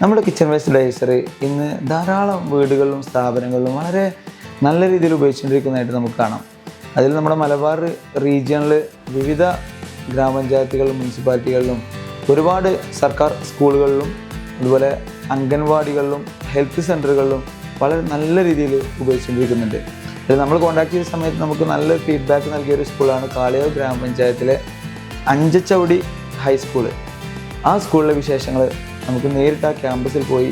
നമ്മുടെ kitchen waste dicer ഇന്ന് ധാരാളം വീടുകളിലും സ്ഥാപനങ്ങളിലും വളരെ നല്ല രീതിയിൽ ഉപയോഗിച്ചുകൊണ്ടിരിക്കുന്നതായിട്ട് നമുക്ക് കാണാം. അതിൽ നമ്മുടെ മലബാർ റീജിയണിൽ വിവിധ ഗ്രാമപഞ്ചായത്തുകളിലും മുനിസിപ്പാലിറ്റികളിലും ഒരുപാട് സർക്കാർ സ്കൂളുകളിലും അതുപോലെ അംഗൻവാടികളിലും ഹെൽത്ത് സെന്ററുകളിലും വളരെ നല്ല രീതിയിൽ ഉപയോഗിച്ചുകൊണ്ടിരിക്കുന്നുണ്ട്. അതിൽ നമ്മൾ കോൺടാക്ട് ചെയ്ത സമയത്ത് നമുക്ക് നല്ല ഫീഡ്ബാക്ക് നൽകിയ ഒരു സ്കൂളാണ് കാളിയാവ് ഗ്രാമപഞ്ചായത്തിലെ അഞ്ചച്ചവടി ഹൈസ്കൂൾ ആ സ്കൂളിലെ വിശേഷങ്ങൾ നമുക്ക് നേരിട്ട് ആ ക്യാമ്പസിൽ പോയി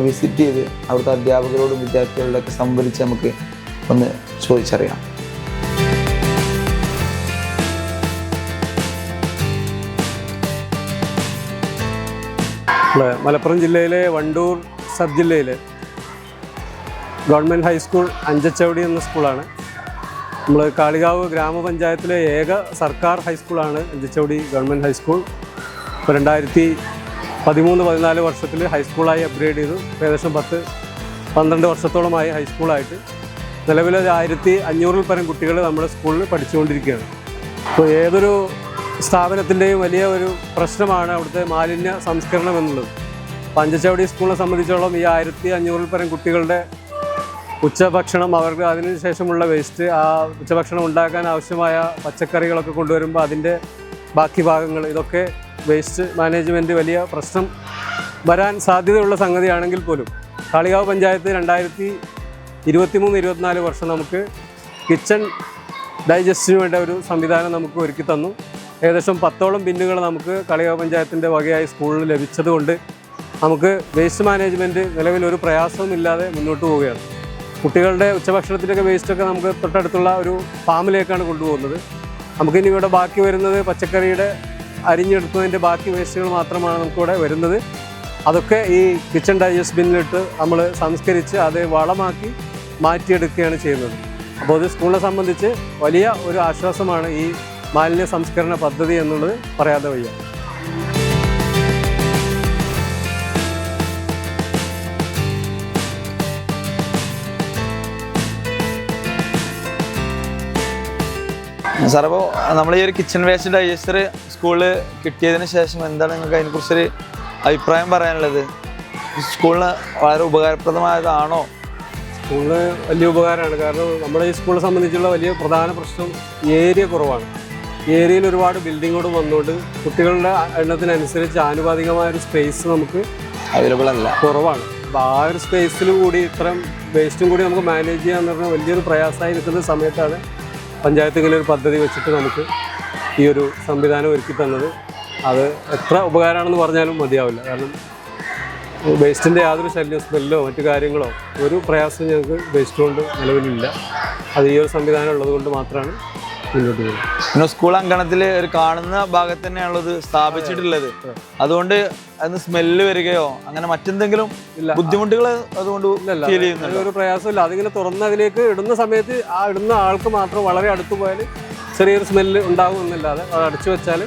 വിസിറ്റ് ചെയ്ത് അവിടുത്തെ അധ്യാപകരോടും വിദ്യാർത്ഥികളോടൊക്കെ സംവദിച്ച് നമുക്ക് ഒന്ന് ചോദിച്ചറിയാം. മലപ്പുറം ജില്ലയിലെ വണ്ടൂർ സബ് ജില്ലയിലെ ഗവൺമെന്റ് ഹൈസ്കൂൾ അഞ്ചച്ചവടി എന്ന സ്കൂളാണ് നമ്മൾ കാളികാവ് ഗ്രാമപഞ്ചായത്തിലെ ഏക സർക്കാർ ഹൈസ്കൂളാണ് അഞ്ചച്ചവടി ഗവൺമെന്റ് ഹൈസ്കൂൾ ഇപ്പോൾ രണ്ടായിരത്തി പതിമൂന്ന് പതിനാല് വർഷത്തിൽ ഹൈസ്കൂളായി അപ്ഗ്രേഡ് ചെയ്തു. ഏകദേശം പത്ത് പന്ത്രണ്ട് വർഷത്തോളമായി ഹൈസ്കൂളായിട്ട് നിലവിൽ ആയിരത്തി അഞ്ഞൂറിൽ പരം കുട്ടികൾ നമ്മുടെ സ്കൂളിൽ പഠിച്ചുകൊണ്ടിരിക്കുകയാണ്. അപ്പോൾ ഏതൊരു സ്ഥാപനത്തിന്റെയും വലിയ ഒരു പ്രശ്നമാണ് അവിടുത്തെ മാലിന്യ സംസ്കരണം എന്നുള്ളത്. പഞ്ചച്ചവടി സ്കൂളിനെ സംബന്ധിച്ചോളം ഈ ആയിരത്തി അഞ്ഞൂറിൽ പരം കുട്ടികളുടെ ഉച്ചഭക്ഷണം അവർക്ക് അതിനുശേഷമുള്ള വേസ്റ്റ് ആ ഉച്ചഭക്ഷണം ഉണ്ടാക്കാൻ ആവശ്യമായ പച്ചക്കറികളൊക്കെ കൊണ്ടുവരുമ്പോൾ അതിന്റെ ബാക്കി ഭാഗങ്ങൾ ഇതൊക്കെ വേസ്റ്റ് മാനേജ്മെന്റ് വലിയ പ്രശ്നം വരാൻ സാധ്യതയുള്ള സംഗതിയാണെങ്കിൽ പോലും കാളികാവ് പഞ്ചായത്ത് രണ്ടായിരത്തി ഇരുപത്തിമൂന്ന് ഇരുപത്തിനാല് വർഷം നമുക്ക് കിച്ചൺ ഡൈജസ്റ്റിന് വേണ്ട ഒരു സംവിധാനം നമുക്ക് ഒരുക്കി തന്നു. ഏകദേശം പത്തോളം ബിന്നുകൾ നമുക്ക് കളികാവ് പഞ്ചായത്തിന്റെ വകയായി സ്കൂളിൽ ലഭിച്ചതുകൊണ്ട് നമുക്ക് വേസ്റ്റ് മാനേജ്മെന്റ് നിലവിൽ ഒരു പ്രയാസവും ഇല്ലാതെ മുന്നോട്ട് പോവുകയാണ്. കുട്ടികളുടെ ഉച്ചഭക്ഷണത്തിന്റെയൊക്കെ വേസ്റ്റൊക്കെ നമുക്ക് തൊട്ടടുത്തുള്ള ഒരു ഫാമിലേക്കാണ് കൊണ്ടുപോകുന്നത്. നമുക്കിനി ഇവിടെ ബാക്കി വരുന്നത് പച്ചക്കറിയുടെ അരിഞ്ഞെടുത്തതിന്റെ ബാക്കി വേസ്റ്റുകൾ മാത്രമാണ് നമുക്കിവിടെ വരുന്നത്. അതൊക്കെ ഈ കിച്ചൺ ഡൈജസ്റ്റ് ബിന്നിലിട്ട് നമ്മൾ സംസ്കരിച്ച് അത് വളമാക്കി മാറ്റിയെടുക്കുകയാണ് ചെയ്യുന്നത്. അപ്പോൾ ഇത് സ്കൂളിനെ സംബന്ധിച്ച് വലിയ ഒരു ആശ്വാസമാണ് ഈ മാലിന്യ സംസ്കരണ പദ്ധതി എന്നുള്ളത് പറയാതെ വയ്യ. സാർ അപ്പോൾ നമ്മൾ ഈ ഒരു കിച്ചൺ വേസ്റ്റ് ഡൈജസ്റ്റർ സ്കൂളിൽ കിട്ടിയതിന് ശേഷം എന്താണ് നിങ്ങൾക്ക് അതിനെക്കുറിച്ചൊരു അഭിപ്രായം പറയാനുള്ളത്? സ്കൂളിന് വളരെ ഉപകാരപ്രദമായതാണോ? സ്കൂളിന് വലിയ ഉപകാരമാണ്. കാരണം നമ്മുടെ ഈ സ്കൂളിനെ സംബന്ധിച്ചുള്ള വലിയ പ്രധാന പ്രശ്നം ഏരിയ കുറവാണ്. ഏരിയയിൽ ഒരുപാട് ബിൽഡിങ്ങോട് വന്നുകൊണ്ട് കുട്ടികളുടെ എണ്ണത്തിനനുസരിച്ച് ആനുപാതികമായ ഒരു സ്പേസ് നമുക്ക് അവൈലബിൾ അല്ല. കുറവാണ്. അപ്പോൾ ആ ഒരു സ്പേസിൽ കൂടി ഇത്രയും വേസ്റ്റും കൂടി നമുക്ക് മാനേജ് ചെയ്യാന്ന് പറഞ്ഞാൽ വലിയൊരു പ്രയാസമായി നിൽക്കുന്ന സമയത്താണ് പഞ്ചായത്ത് ഇങ്ങനെ ഒരു പദ്ധതി വെച്ചിട്ട് നമുക്ക് ഈ ഒരു സംവിധാനം ഒരുക്കി തന്നത്. അത് എത്ര ഉപകാരമാണെന്ന് പറഞ്ഞാലും മതിയാവില്ല. കാരണം വേസ്റ്റിന്റെ യാതൊരു ശല്യം സ്മെല്ലോ മറ്റു കാര്യങ്ങളോ ഒരു പ്രയാസവും ഞങ്ങൾക്ക് വേസ്റ്റ് കൊണ്ട് നിലവിലില്ല. അത് ഈ ഒരു സംവിധാനം ഉള്ളത് കൊണ്ട് മാത്രമാണ് മുന്നോട്ട് പോകുന്നത് പിന്നെ സ്കൂൾ അങ്കണത്തിൽ ഒരു കാണുന്ന ഭാഗത്ത് തന്നെയാണുള്ളത് സ്ഥാപിച്ചിട്ടുള്ളത്. അതുകൊണ്ട് അതിന് സ്മെല്ല് വരികയോ അങ്ങനെ മറ്റെന്തെങ്കിലും. ബുദ്ധിമുട്ടുകൾ അതുകൊണ്ട് ഫീൽ ചെയ്യുന്നുണ്ട്? ഒരു പ്രയാസമില്ല. അതിങ്ങനെ തുറന്ന് അതിലേക്ക് ഇടുന്ന സമയത്ത് ആ ഇടുന്ന ആൾക്ക് മാത്രം വളരെ അടുത്ത് പോയാൽ ചെറിയൊരു സ്മെല്ല് ഉണ്ടാകും എന്നല്ലാതെ അത് അടച്ചു വെച്ചാൽ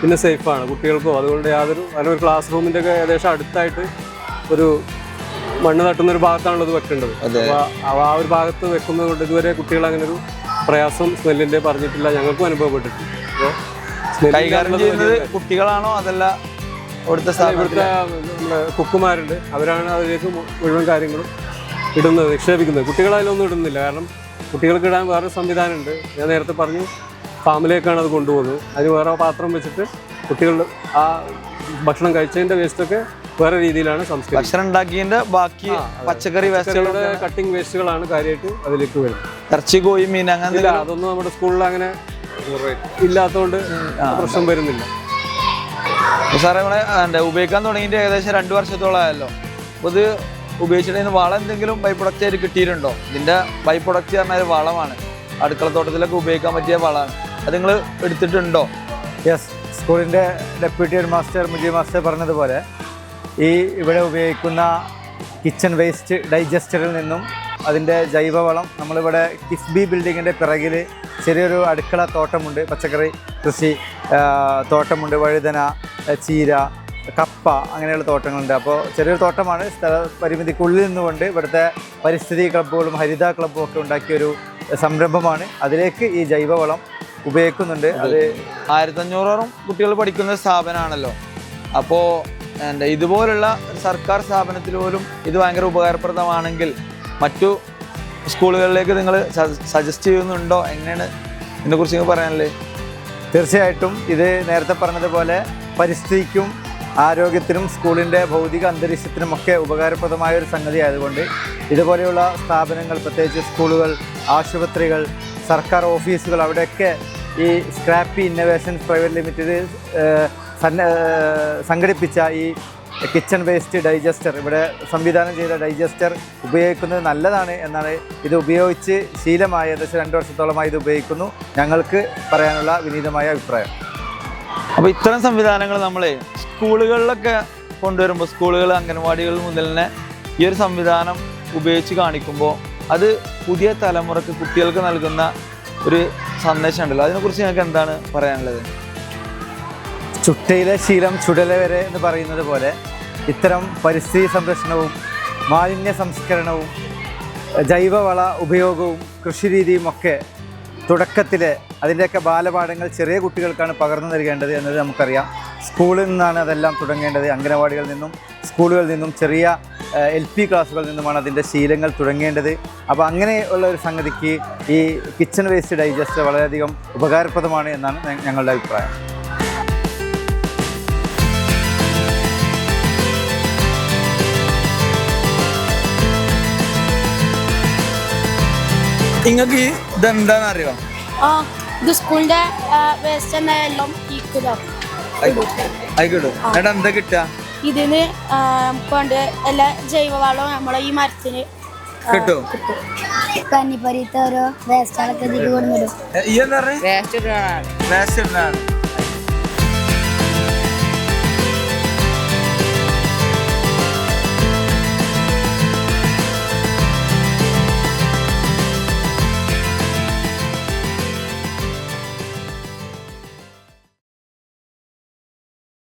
പിന്നെ സേഫാണ് കുട്ടികൾക്കോ. അതുകൊണ്ട് യാതൊരു അതിന് ഒരു ക്ലാസ് റൂമിന്റെ ഒക്കെ ഏകദേശം അടുത്തായിട്ട് ഒരു മണ്ണ് തട്ടുന്ന ഒരു ഭാഗത്താണല്ലോ ഇത് വെക്കേണ്ടത്. അപ്പോൾ ആ ഒരു ഭാഗത്ത് വെക്കുന്നത് കൊണ്ട് ഇതുവരെ കുട്ടികൾ അങ്ങനെ ഒരു പ്രയാസം സ്മെല്ലിന്റെ പറഞ്ഞിട്ടില്ല ഞങ്ങൾക്കും അനുഭവപ്പെട്ടിട്ടുണ്ട്. അപ്പോൾ കൈകാര്യം ചെയ്യുന്നത് കുട്ടികളാണോ അതല്ല ഇവിടുത്തെ നമ്മുടെ കുക്കുമാരുണ്ട്. അവരാണ് അതിലേക്ക് മുഴുവൻ കാര്യങ്ങളും ഇടുന്നത് നിക്ഷേപിക്കുന്നത്. കുട്ടികൾ അതിലൊന്നും ഇടുന്നില്ല. കാരണം കുട്ടികൾക്ക് ഇടാൻ വേറെ സംവിധാനമുണ്ട്. ഞാൻ നേരത്തെ പറഞ്ഞു ഫാമിലേക്കാണ് അത് കൊണ്ടുപോകുന്നത്. അതിന് വേറെ പാത്രം വെച്ചിട്ട് കുട്ടികൾ ആ ഭക്ഷണം കഴിച്ചതിന്റെ വേസ്റ്റൊക്കെ വേറെ രീതിയിലാണ് സംസ്കരിക്കുന്നത്. ഭക്ഷണം ഉണ്ടാക്കിയതിന്റെ ബാക്കി പച്ചക്കറി വേസ്റ്റുകളുടെ കട്ടിങ് വേസ്റ്റുകളാണ് കാര്യമായിട്ട് അതിലേക്ക് വരുന്നത്. ഇറച്ചി കോഴി മീൻ അങ്ങനെ അതൊന്നും നമ്മുടെ സ്കൂളിൽ അങ്ങനെ ഇല്ലാത്തതുകൊണ്ട് പ്രശ്നം വരുന്നില്ല. സാറേ നമ്മളെ എന്താ ഉപയോഗിക്കാൻ തുടങ്ങിയിട്ട് ഏകദേശം രണ്ട് വർഷത്തോളം ആയല്ലോ അപ്പോൾ ഇത് ഉപയോഗിച്ചിട്ട് വളം എന്തെങ്കിലും ബൈ പ്രൊഡക്റ്റ് ആയിട്ട് കിട്ടിയിട്ടുണ്ടോ? ഇതിന്റെ ബൈ പ്രൊഡക്റ്റ് പറഞ്ഞാൽ വളമാണ്. അടുക്കളത്തോട്ടത്തിലൊക്കെ ഉപയോഗിക്കാൻ പറ്റിയ വളമാണ്. അത് നിങ്ങൾ എടുത്തിട്ടുണ്ടോ? യെസ് സ്കൂളിന്റെ deputy head master Mujeeb master പറഞ്ഞതുപോലെ ഈ ഇവിടെ ഉപയോഗിക്കുന്ന കിച്ചൺ വേസ്റ്റ് ഡൈജസ്റ്ററിൽ നിന്നും അതിന്റെ ജൈവവളം നമ്മളിവിടെ കിഫ്ബി ബിൽഡിങ്ങിന്റെ പിറകിൽ ചെറിയൊരു അടുക്കള തോട്ടമുണ്ട് പച്ചക്കറി കൃഷി തോട്ടമുണ്ട് വഴുതന ചീര കപ്പ അങ്ങനെയുള്ള തോട്ടങ്ങളുണ്ട്. അപ്പോൾ ചെറിയൊരു തോട്ടമാണ് സ്ഥല പരിമിതിക്കുള്ളിൽ നിന്നുകൊണ്ട് ഇവിടുത്തെ പരിസ്ഥിതി ക്ലബ്ബുകളും ഹരിത ക്ലബ്ബും ഒക്കെ ഉണ്ടാക്കിയൊരു സംരംഭമാണ്. അതിലേക്ക് ഈ ജൈവവളം ഉപയോഗിക്കുന്നുണ്ട്. അത്. ആയിരത്തഞ്ഞൂറോളം കുട്ടികൾ പഠിക്കുന്ന സ്ഥാപനമാണല്ലോ. അപ്പോൾ എന്താ ഇതുപോലുള്ള സർക്കാർ സ്ഥാപനത്തിൽ പോലും ഇത് ഭയങ്കര ഉപകാരപ്രദമാണെങ്കിൽ മറ്റു സ്കൂളുകളിലേക്ക് നിങ്ങൾ സജസ്റ്റ് ചെയ്യുന്നുണ്ടോ? എങ്ങനെയാണ് ഇതിനെക്കുറിച്ച് പറയാനല്ലേ? തീർച്ചയായിട്ടും ഇത് നേരത്തെ പറഞ്ഞതുപോലെ പരിസ്ഥിതിക്കും ആരോഗ്യത്തിനും സ്കൂളിന്റെ ഭൗതിക അന്തരീക്ഷത്തിനും ഒക്കെ ഉപകാരപ്രദമായ ഒരു സംഗതി ആയതുകൊണ്ട് ഇതുപോലെയുള്ള സ്ഥാപനങ്ങൾ പ്രത്യേകിച്ച് സ്കൂളുകൾ ആശുപത്രികൾ സർക്കാർ ഓഫീസുകൾ അവിടെയൊക്കെ ഈ സ്ക്രാപ്പി ഇന്നവേഷൻസ് പ്രൈവറ്റ് ലിമിറ്റഡ് സംഘടിപ്പിച്ച ഈ കിച്ചൺ വേസ്റ്റ് ഡൈജസ്റ്റർ. ഇവിടെ സംവിധാനം ചെയ്ത ഡൈജസ്റ്റർ ഉപയോഗിക്കുന്നത് നല്ലതാണ് എന്നാണ് ഇത് ഉപയോഗിച്ച് ശീലമായ ഏകദേശം രണ്ട് വർഷത്തോളമായി ഇത് ഉപയോഗിക്കുന്നു. ഞങ്ങൾക്ക് പറയാനുള്ള വിനീതമായ അഭിപ്രായം. അപ്പോൾ ഇത്തരം സംവിധാനങ്ങൾ നമ്മൾ സ്കൂളുകളിലൊക്കെ കൊണ്ടുവരുമ്പോൾ സ്കൂളുകൾ അംഗൻവാടികൾ മുതൽ തന്നെ ഈ ഒരു സംവിധാനം ഉപയോഗിച്ച് കാണിക്കുമ്പോൾ അത് പുതിയ തലമുറയ്ക്ക് കുട്ടികൾക്ക് നൽകുന്ന ഒരു സന്ദേശമുണ്ടല്ലോ അതിനെക്കുറിച്ച് ഞങ്ങൾക്ക് എന്താണ് പറയാനുള്ളത്? ചുട്ടയിലെ ശീലം ചുടല വരെ എന്ന് പറയുന്നത് പോലെ ഇത്തരം പരിസ്ഥിതി സംരക്ഷണവും മാലിന്യ സംസ്കരണവും ജൈവവള ഉപയോഗവും കൃഷിരീതിയും ഒക്കെ തുടക്കത്തിൽ അതിന്റെയൊക്കെ ബാലപാഠങ്ങൾ ചെറിയ കുട്ടികൾക്കാണ് പകർന്നു നൽകേണ്ടത് എന്നത് നമുക്കറിയാം. സ്കൂളിൽ നിന്നാണ് അതെല്ലാം തുടങ്ങേണ്ടത്. അംഗനവാടികളിൽ നിന്നും സ്കൂളുകളിൽ നിന്നും ചെറിയ എൽ പി ക്ലാസ്സുകളിൽ നിന്നുമാണ് അതിന്റെ ശീലങ്ങൾ തുടങ്ങേണ്ടത്. അപ്പോൾ അങ്ങനെയുള്ള ഒരു സംഗതിക്ക് ഈ കിച്ചൺ വേസ്റ്റ് ഡൈജസ്റ്റ് വളരെയധികം ഉപകാരപ്രദമാണ് എന്നാണ് ഞങ്ങളുടെ അഭിപ്രായം. നിങ്ങൾക്ക് ഇതെന്താണെന്ന് അറിയോ ആ ഇത് സ്കൂളിന്റെ വേസ്റ്റ് എന്ന എല്ലാം ഈക്കുതാക്കും ആയിക്കോട്ടെ. എന്നിട്ട് എന്താ കിട്ടുക ഇതിന് കൊണ്ട് എല്ലാ ജൈവവളവും നമ്മളെ ഈ മരത്തിന് കിട്ടും? കന്നിപ്പരീത്ത ഓരോ വേസ്റ്റുകളൊക്കെ ഇതിൽ കൊണ്ടുവരും. ഈ വേസ്റ്റ് ഇടാനാണ്